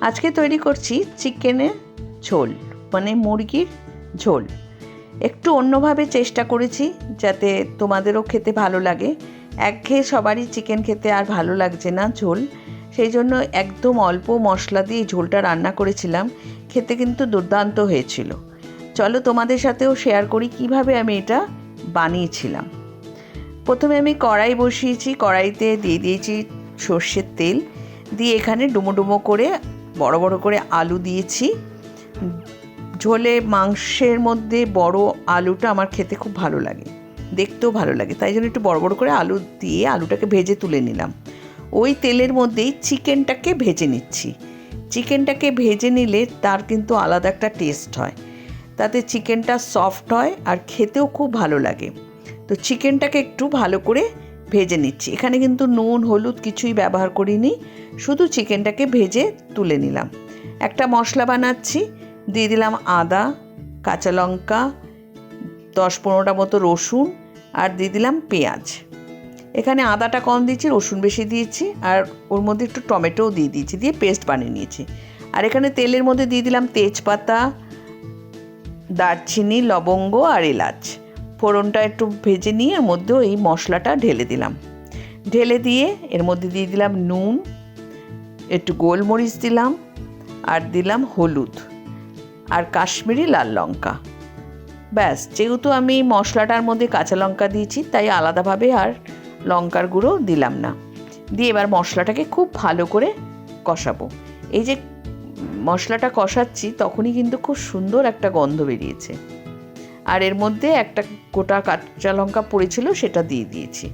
আজকে তৈরি করছি চিকেনের ঝোল মানে মুরগির ঝোল। একটু অন্যভাবে চেষ্টা করেছি যাতে তোমাদেরও খেতে ভালো লাগে। একঘেয়ে সবারই চিকেন খেতে আর ভালো লাগছে না ঝোল। সেই জন্য একদম অল্প মশলা দিয়ে ঝোলটা রান্না করেছিলাম। খেতে কিন্তু দুর্দান্ত হয়েছিল। চলো তোমাদের সাথেও শেয়ার করি কীভাবে আমি এটা বানিয়েছিলাম। প্রথমে আমি কড়াই বসিয়েছি, কড়াইতে দিয়ে দিয়েছি সর্ষের তেল। দিয়ে এখানে ডুমো ডুমো করে বড় বড় করে আলু দিয়েছি। ঝোলে মাংসের মধ্যে বড় আলুটা আমার খেতে খুব ভালো লাগে, দেখতেও ভালো লাগে। তাই জন্য একটু বড় বড় করে আলু দিয়ে আলুটাকে ভেজে তুলে নিলাম। ওই তেলের মধ্যেই চিকেনটাকে ভেজে নিচ্ছি। চিকেনটাকে ভেজে নিলে তার কিন্তু আলাদা একটা টেস্ট হয়। তাতে চিকেনটা সফট হয় আর খেতেও খুব ভালো লাগে। তো চিকেনটাকে একটু ভালো করে ভেজে নিচ্ছি। এখানে কিন্তু নুন, হলুদ কিছুই ব্যবহার করিনি, শুধু চিকেনটাকে ভেজে তুলে নিলাম। একটা মশলা বানাচ্ছি, দিয়ে দিলাম আদা, কাঁচা লঙ্কা, দশ পনেরোটা মতো রসুন আর দিয়ে দিলাম পেঁয়াজ। এখানে আদাটা কম দিয়েছি, রসুন বেশি দিয়েছি আর ওর মধ্যে একটু টমেটোও দিয়ে দিয়েছি, দিয়ে পেস্ট বানিয়ে নিয়েছি। আর এখানে তেলের মধ্যে দিয়ে দিলাম তেজপাতা, দারচিনি, লবঙ্গ আর এলাচ। ফোড়নটা একটু ভেজে নিয়ে এর মধ্যেও এই মশলাটা ঢেলে দিলাম। ঢেলে দিয়ে এর মধ্যে দিয়ে দিলাম নুন, একটু গোলমরিচ দিলাম আর দিলাম হলুদ আর কাশ্মীরি লাল লঙ্কা। ব্যাস, যেহেতু আমি মশলাটার মধ্যে কাঁচা লঙ্কা দিয়েছি, তাই আলাদাভাবে আর লঙ্কার গুঁড়ো দিলাম না। দিয়ে এবার মশলাটাকে খুব ভালো করে কষাবো। এই যে মশলাটা কষাচ্ছি, তখনই কিন্তু খুব সুন্দর একটা গন্ধ বেরিয়েছে। আর এর মধ্যে একটা গোটা কাঁচা লঙ্কা পড়েছিল সেটা দিয়ে দিয়েছি।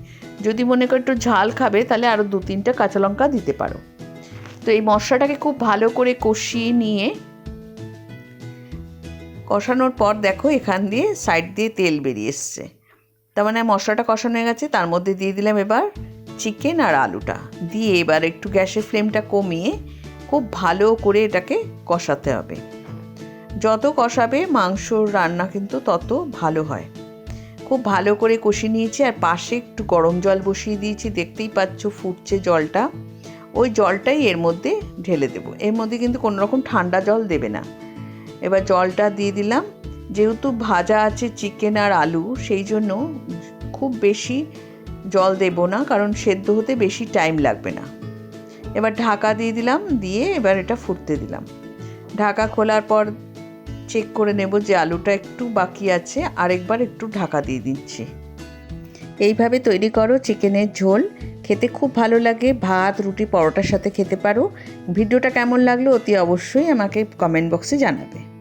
যদি মনে করো একটু ঝাল খাবে, তাহলে আরও দু তিনটা কাঁচা লঙ্কা দিতে পারো। তো এই মশলাটাকে খুব ভালো করে কষিয়ে নিয়ে, কষানোর পর দেখো এখান দিয়ে সাইড দিয়ে তেল বেরিয়ে এসছে। তার মানে মশলাটা কষানো হয়ে গেছে, তার মধ্যে দিয়ে দিলাম এবার চিকেন আর আলুটা। দিয়ে এবার একটু গ্যাসের ফ্লেমটা কমিয়ে খুব ভালো করে এটাকে কষাতে হবে। যত কষাবে মাংস রান্না কিন্তু তত ভালো হয়। খুব ভালো করে কষিয়ে নিয়েছি আর পাশে একটু গরম জল বসিয়ে দিয়েছি। দেখতেই পাচ্ছ ফুটছে জলটা। ওই জলটাই এর মধ্যে ঢেলে দেবো। এর মধ্যে কিন্তু কোনো রকম ঠান্ডা জল দেবে না। এবার জলটা দিয়ে দিলাম। যেহেতু ভাজা আছে চিকেন আর আলু, সেই জন্য খুব বেশি জল দেব না, কারণ সেদ্ধ হতে বেশি টাইম লাগবে না। এবার ঢাকা দিয়ে দিলাম, দিয়ে এবার এটা ফুটতে দিলাম। ঢাকা খোলার পর চেক করে নেব যে আলুটা একটু বাকি আছে, আরেকবার একটু ঢাকা দিয়ে দিচ্ছি। এইভাবে তৈরি করো চিকেনের ঝোল। খেতে খুব ভালো লাগে, ভাত, রুটি, পরোটার সাথে খেতে পারো। ভিডিওটা কেমন লাগল অতি অবশ্যই আমাকে কমেন্ট বক্সে জানাবে।